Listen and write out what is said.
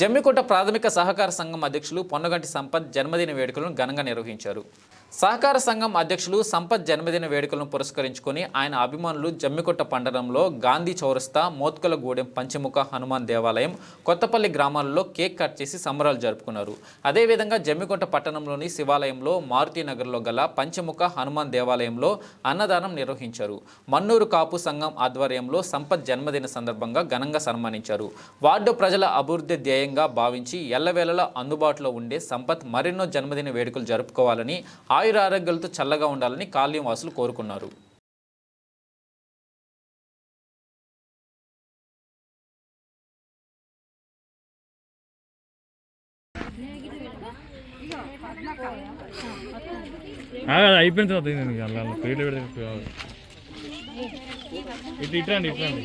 జమ్మికుంట ప్రాథమిక సహకార సంఘం అధ్యక్షులు పొన్నగంటి సంపత్ జన్మదిన వేడుకలను ఘనంగా నిర్వహించారు. సహకార సంఘం అధ్యక్షులు సంపత్ జన్మదిన వేడుకలను పురస్కరించుకొని ఆయన అభిమానులు జమ్మికుంట పండడంలో గాంధీ చౌరస్తా మోత్కలగూడెం పంచముఖ హనుమాన్ దేవాలయం కొత్తపల్లి గ్రామాలలో కేక్ కట్ చేసి సంబరాలు జరుపుకున్నారు. అదేవిధంగా జమ్మికుంట పట్టణంలోని శివాలయంలో మారుతీనగర్లో గల పంచముఖ హనుమాన్ దేవాలయంలో అన్నదానం నిర్వహించారు. మన్నూరు కాపు సంఘం ఆధ్వర్యంలో సంపత్ జన్మదిన సందర్భంగా ఘనంగా సన్మానించారు. వార్డు ప్రజల అభివృద్ధి ధ్యేయంగా భావించి ఎల్లవేళలా అందుబాటులో ఉండే సంపత్ మరెన్నో జన్మదిన వేడుకలు జరుపుకోవాలని ఆయుర ఆరోగ్యాలతో చల్లగా ఉండాలని కాలనీ వాసులు కోరుకున్నారు. అయిపోయిన తర్వాత నేను అలా ఇట్లా